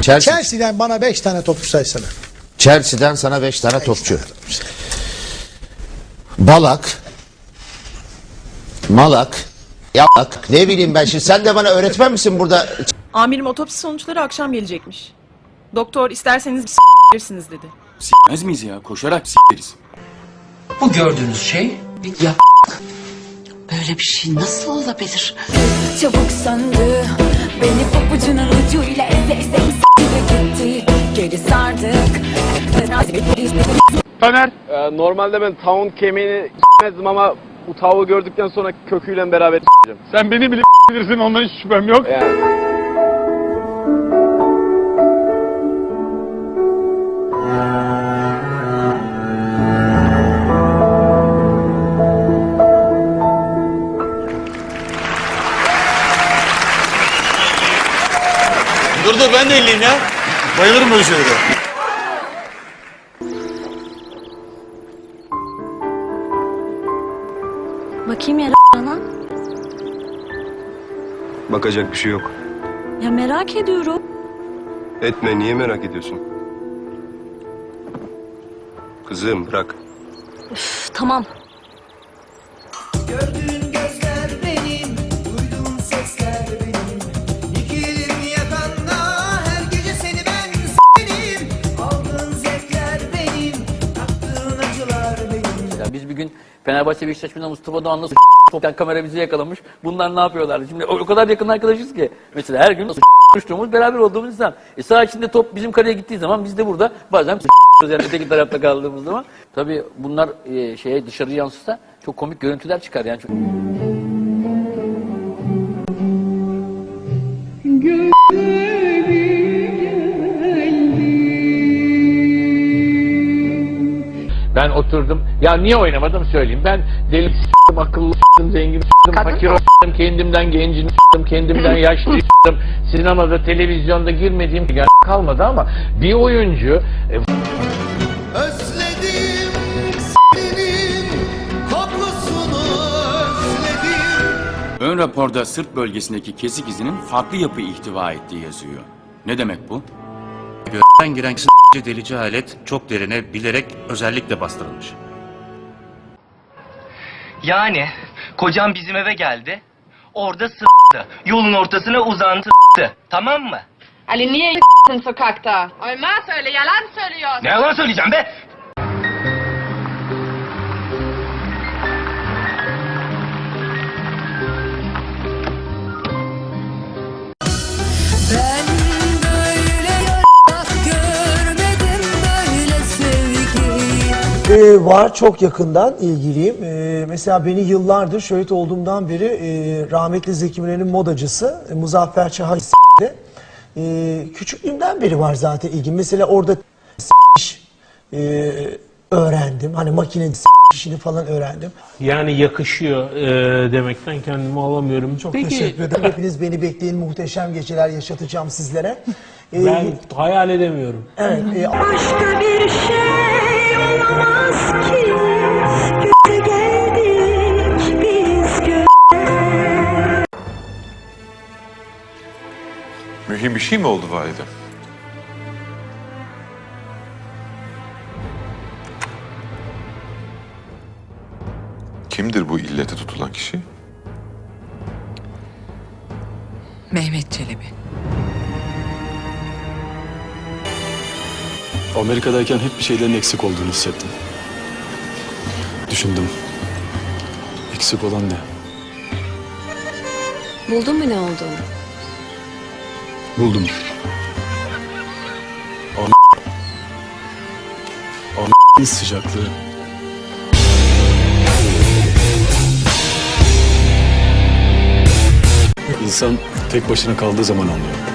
Chelsea. Chelsea'den bana 5 tane topçu saysana. Chelsea'den sana 5 tane topçu. Balak. Malak. Yalak. Ne bileyim ben şimdi sen de bana öğretmen misin burada? Amirim otopsi sonuçları akşam gelecekmiş. Doktor isterseniz s**bilirsiniz dedi. S**mez miyiz ya? Koşarak s**leriz. Bu gördüğünüz şey bir ya Böyle bir şey nasıl olabilir? Çabuk söndü Beni papucunun ucuyla eze eze s**tire gitti Geri sardık Taner. Ee, normalde ben tavuğun kemiğini s**mezdim ama bu tavuğu gördükten sonra köküyle beraber s**eceğim. Sen beni bile bilirsin ondan hiç şüphem yok. Yani. Dur dur ben de elliyim ya. Bayılırım böyle şeylere. Bakayım ya bana. Bakacak bir şey yok. Ya merak ediyorum. Etme niye merak ediyorsun? Kızım bırak. Üf, tamam. Gördüğün Fenerbahçe Beşiktaş maçında Mustafa Doğan'la s*** toptan kamera bizi yakalamış. Bunlar ne yapıyorlardı? Şimdi o, kadar yakın arkadaşız ki. Mesela her gün s*** konuştuğumuz, beraber olduğumuz insan. E saha içinde top bizim kaleye gittiği zaman biz de burada bazen yani öteki tarafta kaldığımız zaman. Tabii bunlar e, şeye dışarı yansısa çok komik görüntüler çıkar yani. Çok... Ben oturdum. Ya niye oynamadım söyleyeyim. Ben deli s**tim, akıllı s**tim, zengin s**tim, fakir s**tim, kendimden gencini s**tim, kendimden yaşlı s**tim. Sinemada, televizyonda girmediğim yani kalmadı ama bir oyuncu e, Özledim senin kokusunu özledim. Ön raporda sırt bölgesindeki kesik izinin farklı yapı ihtiva ettiği yazıyor. Ne demek bu? Gökten giren delici alet çok derine bilerek özellikle bastırılmış. Yani kocam bizim eve geldi. Orada s**tı. Yolun ortasına uzandı s**tı. Tamam mı? Ali niye s**tın sokakta? Olmaz öyle yalan söylüyor. Ne yalan söyleyeceğim be? Ee, var çok yakından ilgiliyim. Ee, mesela beni yıllardır şöhret olduğumdan beri e, rahmetli Zeki Müren'in modacısı e, Muzaffer Çaha s**ti. e, küçüklüğümden beri var zaten ilgim. Mesela orada s**iş, e, öğrendim. Hani makine işini falan öğrendim. yani yakışıyor e, demekten kendimi alamıyorum. Çok teşekkür ederim. Hepiniz beni bekleyin. Muhteşem geceler yaşatacağım sizlere. Ee, hayal edemiyorum. evet, e, Başka bir şey Mühim bir şey mi oldu valide? Kimdir bu illete tutulan kişi? Mehmet Çelebi Amerika'dayken hep bir şeylerin eksik olduğunu hissettim. Düşündüm. Eksik olan ne? Buldun mu ne olduğunu? Buldum. O sıcaklığı. İnsan tek başına kaldığı zaman anlıyor.